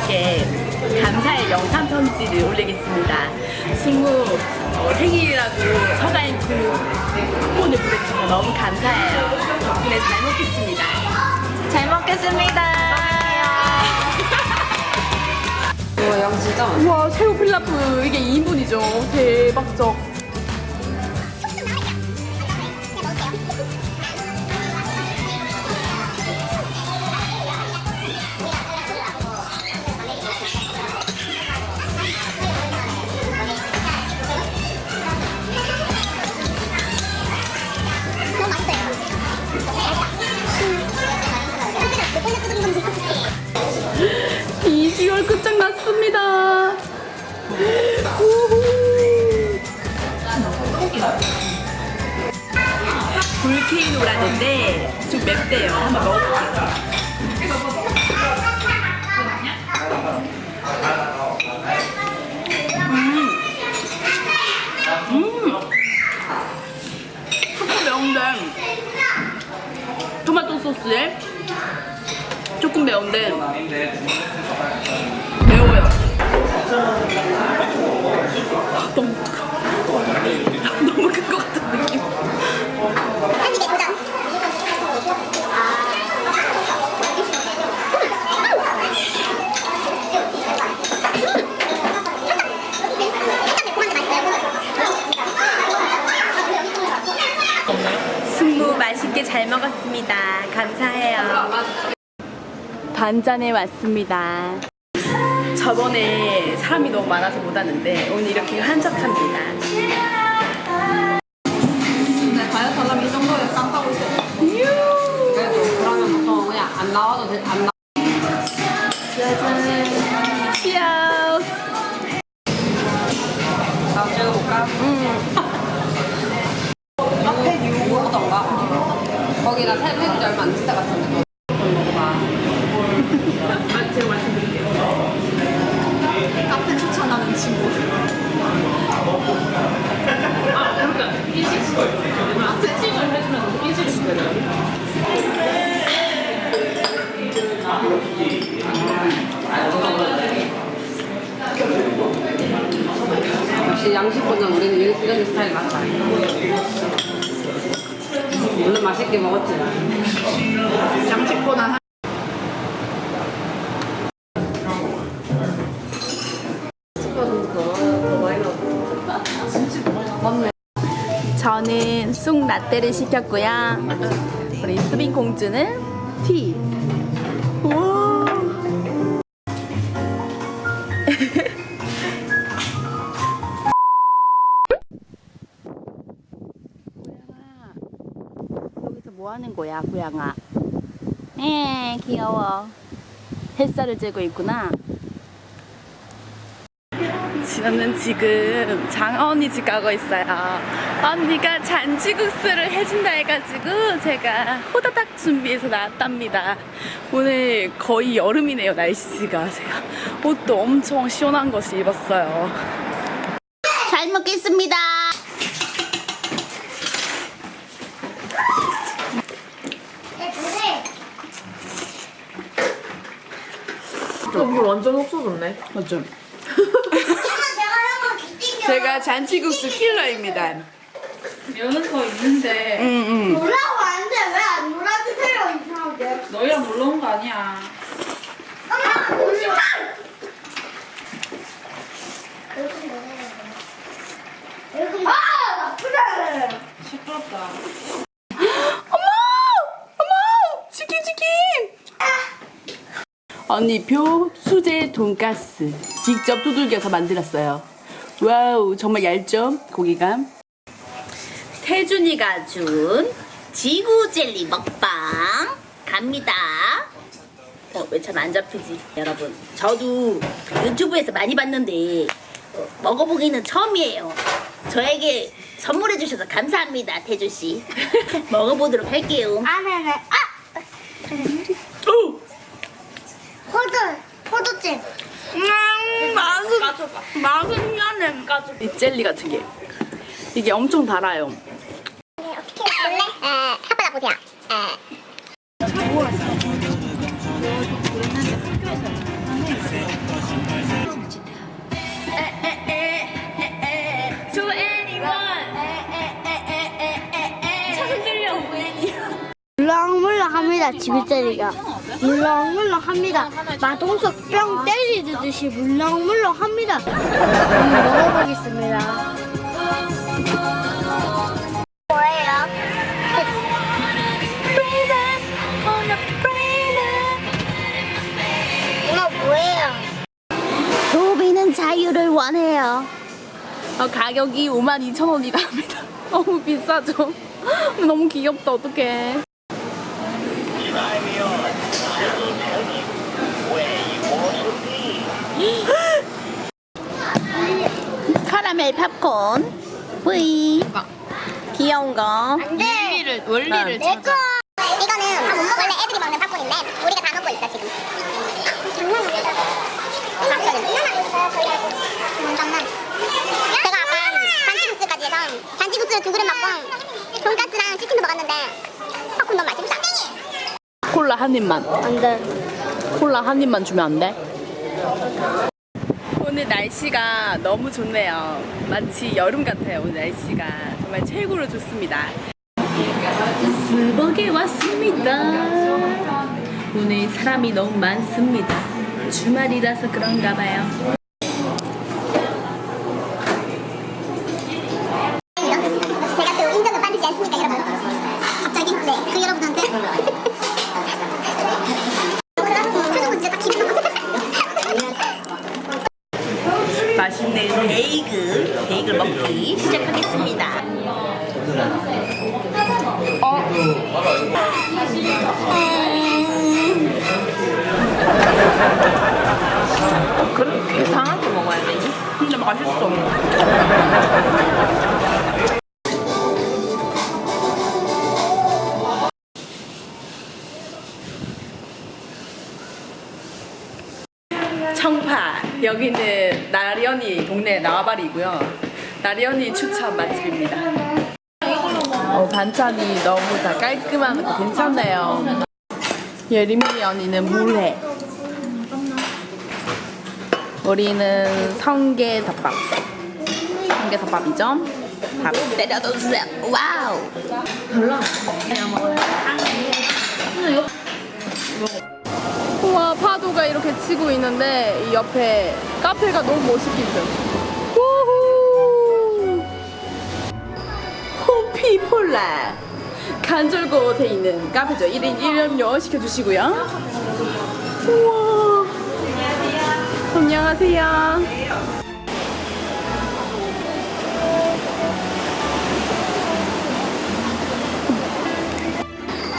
승무께 감사의 영상 편지를 올리겠습니다. 승무 어, 생일이라고 서가인국 쿠폰을 보내주셔서 너무 감사해요. 덕분에 잘 먹겠습니다. 잘 먹겠습니다. 우와 새우 필라프 이게 2인분이죠. 대박적. 불케이노라는데 좀 맵대요. 한번 먹어볼게요. 음. 음. 소스에 조금 매운데 매워요. 너무 너무 큰 것 같은 느낌. 승무 맛있게 잘 먹었습니다. 감사해요. 반잔에 왔습니다. 저번에 사람이 너무 많아서 못 왔는데 오늘 이렇게 한적합니다. 맛있게 먹었지. 양식보다 한... 저는 쑥 라떼를 시켰고요. 우리 수빈 공주는 티. 우와. 뭐 하는 거야, 고양아? 에, 귀여워. 햇살을 쬐고 있구나. 저는 지금 장언니 집 가고 있어요. 언니가 잔치국수를 해준다 해가지고 제가 호다닥 준비해서 나왔답니다. 오늘 거의 여름이네요, 날씨가. 제가 옷도 엄청 시원한 것을 입었어요. 잘 먹겠습니다. 물 완전 없어졌네. 맞죠? 제가 잔치국수 킬러입니다. 면은 더 있는데 응, 응. 놀라고 왔는데 왜 안 놀아주세요 이상하게. 너희랑 놀러 온 거 아니야. 엄마 오지 마. 이렇게 이렇게 아 나쁘다. 시끄럽다. 치킨, 치킨! 언니표 수제 돈가스. 직접 두들겨서 만들었어요. 와우, 정말 얇죠? 고기가. 태준이가 준 지구 젤리 먹방 갑니다. 어, 왜참안 잡히지? 여러분, 저도 유튜브에서 많이 봤는데 어, 먹어보기는 처음이에요. 저에게 선물해 주셔서 감사합니다, 태준 씨. 먹어보도록 할게요. 안에는 아 음. 까줘봐. 맛은 희한해. 이 젤리 같은 게. 이게 엄청 달아요. 어떻게 볼래? 에, 혓바닥 보세요. 에. 합니다 지글자리가 물렁물렁 합니다 마동석 뿅 때리듯이 물렁물렁 합니다 한번 먹어보겠습니다 뭐예요? 이거 뭐예요? 도비는 자유를 원해요 어, 가격이 52,000원이라 합니다. 너무 비싸죠? 너무 귀엽다, 어떡해. 카라멜 팝콘 뿌이 귀여운 거 안돼. 원리를 내거. 이거는 원래 애들이 먹는 팝콘인데 우리가 다 먹고 있어 지금. 장난이야. 장난. 제가 아까 잔치국수까지 해서 잔치국수를 두 그릇 먹고 돈가스랑 치킨도 먹었는데 팝콘 너무 맛있다. 콜라 한 입만. 안 돼 콜라 한 입만 주면 안 돼? 오늘 날씨가 너무 좋네요. 마치 여름 같아요. 오늘 날씨가 정말 최고로 좋습니다. 스벅에 왔습니다. 오늘 사람이 너무 많습니다. 주말이라서 그런가 봐요. 제가 또 인정을 받으지 않습니까 여러분? 갑자기? 네, 그 여러분한테. 표정은 진짜 다 기분 맛있는 베이글, 베이글 먹기 시작하겠습니다. 그렇게 상하게 먹어야 되니? 근데 맛있어. 청파 여기는 나리언이 동네 나와바리고요. 나리언이 추천 맛집입니다. 어, 반찬이 너무 다 깔끔하고 괜찮네요. 예림이 언니는 물회. 우리는 성게덮밥. 성게덮밥이죠? 밥 때려도 주세요. 와우. 우와 파도가 이렇게 치고 있는데 이 옆에 카페가 너무 멋있게 있어요. 우후. 호피 폴라 간절곶에 있는 카페죠. 1인 1음료 시켜주시고요. 우와. 안녕하세요.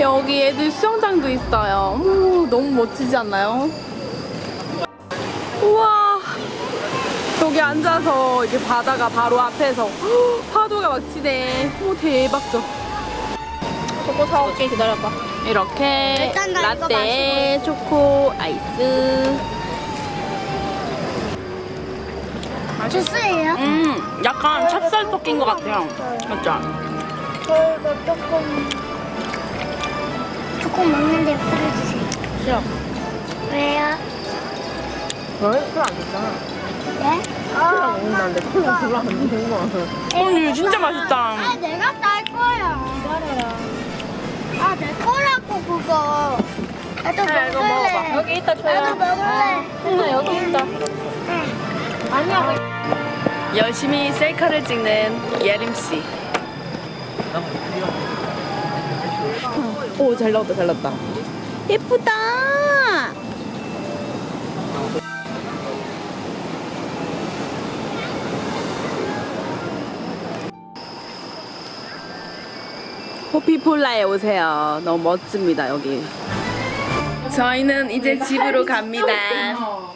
여기 애들 수영장도 있어요. 오, 너무 멋지지 않나요? 여기 앉아서 이렇게 바다가 바로 앞에서 헉, 파도가 막 치네. 오, 대박죠. 저거 사올게 기다려봐 이렇게 일단 나 이거 라떼, 초코, 아이스. 주스예요? 음, 약간 찹쌀 섞인 것 같아요. 맞죠? 저 이거 조금 조금 먹는데 뿌려주세요 싫어. 왜요? 별안 됐잖아. 네? 아, 먹는다는데 콜라 거 같아. 언니 진짜 맛있다. 아 내가 딸 거야 기다려라 아 내 거라고 그거 나도 먹을래 이거 먹어봐. 여기 있다. 나도 먹을래 나 여기 있다. 아니야. 열심히 셀카를 찍는 예림 씨. 오, 잘 나왔다, 잘 나왔다. 예쁘다. 호피폴라에 오세요. 너무 멋집니다, 여기. 저희는 이제 집으로 갑니다. 어.